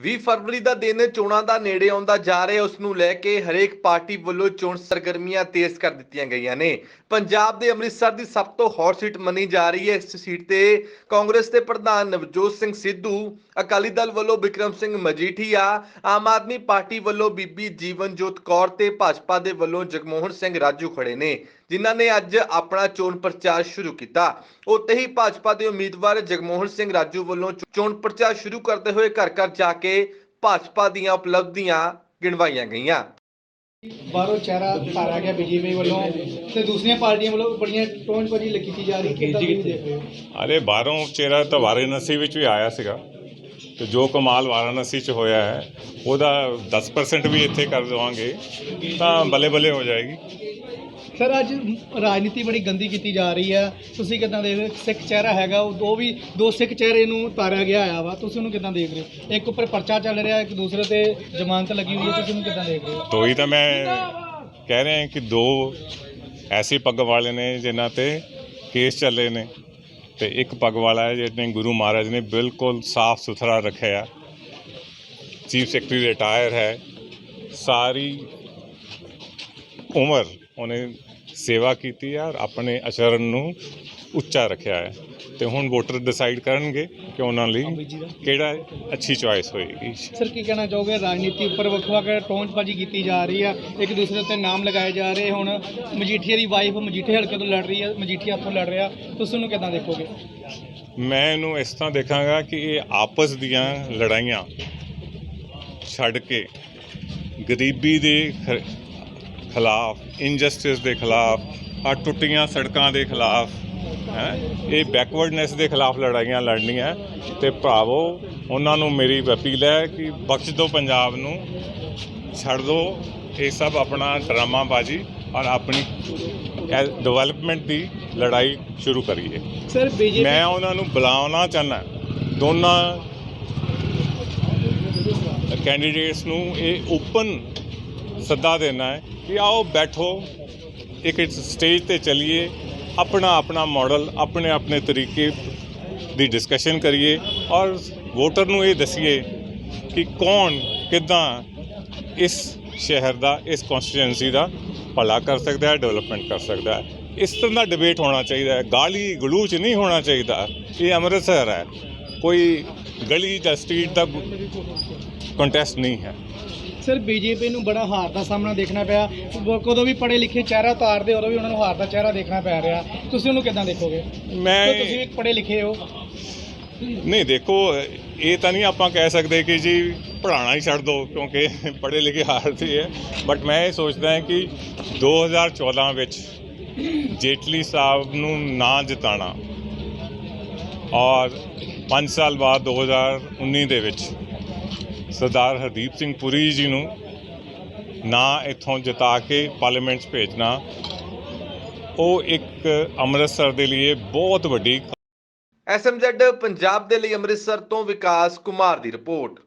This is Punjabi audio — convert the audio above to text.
20 ਫਰਵਰੀ ਦਾ ਦਿਨ ਚੋਣਾਂ ਦਾ ਨੇੜੇ ਆਉਂਦਾ ਜਾ ਰਿਹਾ, ਉਸ ਨੂੰ ਲੈ ਕੇ ਹਰੇਕ ਪਾਰਟੀ ਵੱਲੋਂ ਚੋਣ ਸਰਗਰਮੀਆਂ ਤੇਜ਼ ਕਰ ਦਿੱਤੀਆਂ ਗਈਆਂ ਨੇ। ਪੰਜਾਬ ਦੇ ਅੰਮ੍ਰਿਤਸਰ ਦੀ ਸਭ ਤੋਂ ਹੌਟ ਸੀਟ ਮੰਨੀ ਜਾ ਰਹੀ ਹੈ, ਇਸ ਸੀਟ ਤੇ ਕਾਂਗਰਸ ਦੇ ਪ੍ਰਧਾਨ ਨਵਜੋਤ ਸਿੰਘ ਸਿੱਧੂ, ਅਕਾਲੀ ਦਲ ਵੱਲੋਂ ਵਿਕਰਮ ਸਿੰਘ ਮਜੀਠੀਆ, ਆਮ ਆਦਮੀ ਪਾਰਟੀ ਵੱਲੋਂ ਬੀਬੀ ਜੀਵਨਜੋਤ ਕੌਰ ਤੇ ਭਾਜਪਾ ਦੇ ਵੱਲੋਂ ਜਗਮੋਹਨ ਸਿੰਘ ਰਾਜੂ ਖੜੇ ਨੇ। ਜਿਨ੍ਹਾਂ ਨੇ ਅੱਜ ਆਪਣਾ ਚੋਣ ਪ੍ਰਚਾਰ ਸ਼ੁਰੂ ਕੀਤਾ। ਉੱਥੇ ਹੀ ਭਾਜਪਾ ਦੇ ਉਮੀਦਵਾਰ ਜਗਮੋਹਨ ਸਿੰਘ ਰਾਜੂ ਵੱਲੋਂ ਚੋਣ ਪ੍ਰਚਾਰ ਸ਼ੁਰੂ ਕਰਦੇ ਹੋਏ ਘਰ ਘਰ ਜਾ ਕੇ ਭਾਜਪਾ ਦੀਆਂ ਉਪਲਬਧੀਆਂ ਗਿਣਵਾਈਆਂ ਗਈਆਂ। ਬਾਹਰੋਂ ਚਿਹਰਾ ਧਾਰਿਆ ਗਿਆ ਬੀਜੇਪੀ ਵੱਲੋਂ ਤੇ ਦੂਸਰੀਆਂ ਪਾਰਟੀਆਂ ਵੱਲੋਂ ਬੜੀਆਂ ਟੋਨਬਾਜ਼ੀ ਕੀਤੀ ਜਾ ਰਹੀ ਹੋ। ਅਰੇ ਬਾਹਰੋਂ ਚਿਹਰਾ ਤਾਂ ਵਾਰਾਣਸੀ ਵਿੱਚ ਵੀ ਆਇਆ ਸੀਗਾ। ਤੇ ਜੋ ਕਮਾਲ ਵਾਰਾਣਸੀ 'ਚ ਹੋਇਆ ਹੈ ਉਹਦਾ 10% ਵੀ ਇੱਥੇ ਕਰ ਦੇਵਾਂਗੇ ਤਾਂ ਬੱਲੇ ਬੱਲੇ ਹੋ ਜਾਏਗੀ। ਸਰ ਅੱਜ ਰਾਜਨੀਤੀ ਬੜੀ ਗੰਦੀ ਕੀਤੀ ਜਾ ਰਹੀ ਹੈ। ਤੁਸੀਂ ਕਿੱਦਾਂ ਦੇਖ ਰਹੇ ਹੋ? ਸਿੱਖ ਚਿਹਰਾ ਹੈਗਾ ਉਹ ਦੋ ਵੀ ਦੋ ਸਿੱਖ ਚਿਹਰੇ ਨੂੰ ਤਾਰਿਆ ਗਿਆ ਆਇਆ ਵਾ। ਤੁਸੀਂ ਉਹਨੂੰ ਕਿੱਦਾਂ ਦੇਖ ਰਹੇ ਹੋ? ਇੱਕ ਉੱਪਰ ਪਰਚਾ ਚੱਲ ਰਿਹਾ ਇੱਕ ਦੂਸਰੇ ਤੇ ਜ਼ਮਾਨਤ ਲੱਗੀ ਹੋਈ ਹੈ। ਤੁਸੀਂ ਉਹਨੂੰ ਕਿੱਦਾਂ ਦੇਖ ਰਹੇ ਹੋ? ਤੋਂ ਹੀ ਤਾਂ ਮੈਂ ਕਹਿ ਰਿਹਾ ਕਿ ਦੋ ਐਸੇ ਪੱਗ ਵਾਲੇ ਨੇ ਜਿਨ੍ਹਾਂ ਤੇ ਕੇਸ ਚੱਲੇ ਨੇ। ਤੇ ਇੱਕ ਪੱਗ ਵਾਲਾ ਹੈ ਜਿਹਨੇ ਗੁਰੂ ਮਹਾਰਾਜ ਨੇ ਬਿਲਕੁਲ ਸਾਫ਼ ਸੁਥਰਾ ਰੱਖਿਆ ਚੀਫ ਸੈਕਟਰੀ ਰਿਟਾਇਰ ਹੈ। ਸਾਰੀ ਉਮਰ ਉਹਨੇ ਸੇਵਾ ਕੀਤੀ ਹੈ ਔਰ ਆਪਣੇ ਆਚਰਣ ਨੂੰ ਉੱਚਾ ਰੱਖਿਆ ਹੈ। ਤੇ ਹੁਣ ਵੋਟਰ ਡਿਸਾਈਡ ਕਰਨਗੇ ਕਿ ਉਹਨਾਂ ਲਈ ਕਿਹੜਾ ਅੱਛੀ ਚੁਆਇਸ ਹੋਏਗੀ। ਸਰ ਕੀ ਕਹਿਣਾ ਚਾਹੋਗੇ? ਰਾਜਨੀਤੀ ਉੱਪਰ ਵੱਖ ਵੱਖ ਟੋਨਬਾਜ਼ੀ ਕੀਤੀ ਜਾ ਰਹੀ ਆ। ਇੱਕ ਦੂਸਰੇ ਤੇ ਨਾਮ ਲਗਾਏ ਜਾ ਰਹੇ ਹੁਣ। ਮਜੀਠੀਆ ਦੀ ਵਾਈਫ ਮਜੀਠੇ ਹਲਕੇ ਤੋਂ ਲੜ ਰਹੀ ਹੈ ਮਜੀਠੀਆ ਤੋਂ ਲੜ ਰਿਹਾ। ਤੁਸੀਂ ਉਹਨੂੰ ਕਿੱਦਾਂ ਦੇਖੋਗੇ? ਮੈਂ ਇਹਨੂੰ ਇਸ ਤਰ੍ਹਾਂ ਦੇਖਾਂਗਾ ਕਿ ਇਹ ਆਪਸ ਦੀਆਂ ਲੜਾਈਆਂ ਛੱਡ ਕੇ ਗਰੀਬੀ ਦੇ ਖਿਲਾਫ ਇਨਜਸਟਿਸ ਦੇ ਖਿਲਾਫ ਆ ਟੁੱਟੀਆਂ ਸੜਕਾਂ ਦੇ ਖਿਲਾਫ ਹੈ। ਇਹ ਬੈਕਵਰਡਨੈਸ ਦੇ ਖਿਲਾਫ ਲੜਾਈਆਂ ਲੜਨੀਆਂ ਤੇ ਭਰਾਵੋ ਉਹਨਾਂ ਨੂੰ ਮੇਰੀ ਅਪੀਲ ਹੈ ਕਿ ਬਖਸ਼ ਦਿਓ ਪੰਜਾਬ ਨੂੰ ਛੱਡ ਦਿਓ ਇਹ ਸਭ ਆਪਣਾ ਡਰਾਮਾਬਾਜ਼ੀ ਔਰ ਆਪਣੀ ਡਿਵੈਲਪਮੈਂਟ ਦੀ ਲੜਾਈ ਸ਼ੁਰੂ ਕਰੀਏ। ਸਰ ਬੀਜੇਪੀ ਮੈਂ ਉਹਨਾਂ ਨੂੰ ਬੁਲਾਉਣਾ ਚਾਹੁੰਦਾ ਦੋਨਾਂ ਕੈਂਡੀਡੇਟਸ ਨੂੰ ਇਹ ਓਪਨ ਸੱਦਾ ਦੇਣਾ ਹੈ ਕਿ ਆਓ ਬੈਠੋ ਇੱਕ ਸਟੇਜ ਤੇ ਚੱਲੀਏ। ਆਪਣਾ ਆਪਣਾ ਮਾਡਲ ਆਪਣੇ ਆਪਣੇ ਤਰੀਕੇ ਦੀ ਡਿਸਕਸ਼ਨ ਕਰੀਏ ਔਰ ਵੋਟਰ ਨੂੰ ਇਹ ਦਸੀਏ ਕਿ ਕੌਣ ਕਿੱਦਾਂ ਇਸ ਸ਼ਹਿਰ ਦਾ, ਇਸ ਕਨਸਟੀਟੂਐਂਸੀ ਦਾ ਭਲਾ ਕਰ ਸਕਦਾ ਹੈ ਡਿਵੈਲਪਮੈਂਟ ਕਰ ਸਕਦਾ ਹੈ। ਇਸ ਤਰ੍ਹਾਂ ਦਾ ਡਿਬੇਟ ਹੋਣਾ ਚਾਹੀਦਾ ਹੈ। ਗਾਲੀ ਗਲੂਚ ਨਹੀਂ ਹੋਣਾ ਚਾਹੀਦਾ। ਇਹ ਅੰਮ੍ਰਿਤਸਰ ਹੈ। ਕੋਈ ਗਲੀ ਜਾਂ ਸਟਰੀਟ ਦਾ ਕੰਟੈਸਟ ਨਹੀਂ ਹੈ। ਸਰ ਬੀਜੇਪੀ ਨੂੰ ਬੜਾ ਹਾਰ ਦਾ ਸਾਹਮਣਾ ਦੇਖਣਾ ਪਿਆ। ਕਦੋਂ ਵੀ ਪੜੇ ਲਿਖੇ ਚਿਹਰਾ ਤਾਰਦੇ ਉਦੋਂ ਵੀ ਉਹਨਾਂ ਨੂੰ ਹਾਰ ਦਾ ਚਿਹਰਾ ਦੇਖਣਾ ਪੈ ਰਿਹਾ। ਤੁਸੀਂ ਉਹਨੂੰ ਕਿੱਦਾਂ ਦੇਖੋਗੇ? ਮੈਂ ਤੁਸੀਂ ਵੀ ਪੜੇ ਲਿਖੇ ਹੋ। ਨਹੀਂ ਦੇਖੋ ਇਹ ਤਾਂ ਨਹੀਂ ਆਪਾਂ ਕਹਿ ਸਕਦੇ ਕਿ ਜੀ ਪੜ੍ਹਾਉਣਾ ਹੀ ਛੱਡ ਦਿਓ ਕਿਉਂਕਿ ਪੜ੍ਹੇ ਲਿਖੇ ਹਾਰਦੇ ਹੈ। ਬਟ ਮੈਂ ਇਹ ਸੋਚਦਾ ਹਾਂ ਕਿ 2014 ਵਿੱਚ ਜੇਟਲੀ ਸਾਹਿਬ ਨੂੰ ਨਾ ਜਿਤਾਣਾ ਔਰ 5 ਸਾਲ ਬਾਅਦ 2019 ਦੇ ਵਿੱਚ ਸਰਦਾਰ ਹਰਦੀਪ ਸਿੰਘ ਪੁਰੀ ਜੀ ਨੂੰ ਨਾ ਇੱਥੋਂ ਜਿਤਾ ਕੇ ਪਾਰਲੀਮੈਂਟ 'ਚ ਭੇਜਣਾ, ਉਹ ਇੱਕ ਅੰਮ੍ਰਿਤਸਰ ਦੇ ਲਈ ਬਹੁਤ ਵੱਡੀ ਐਸਐਮਜ਼ੈਡ ਪੰਜਾਬ ਦੇ ਲਈ ਅੰਮ੍ਰਿਤਸਰ ਤੋਂ ਵਿਕਾਸ ਕੁਮਾਰ ਦੀ ਰਿਪੋਰਟ।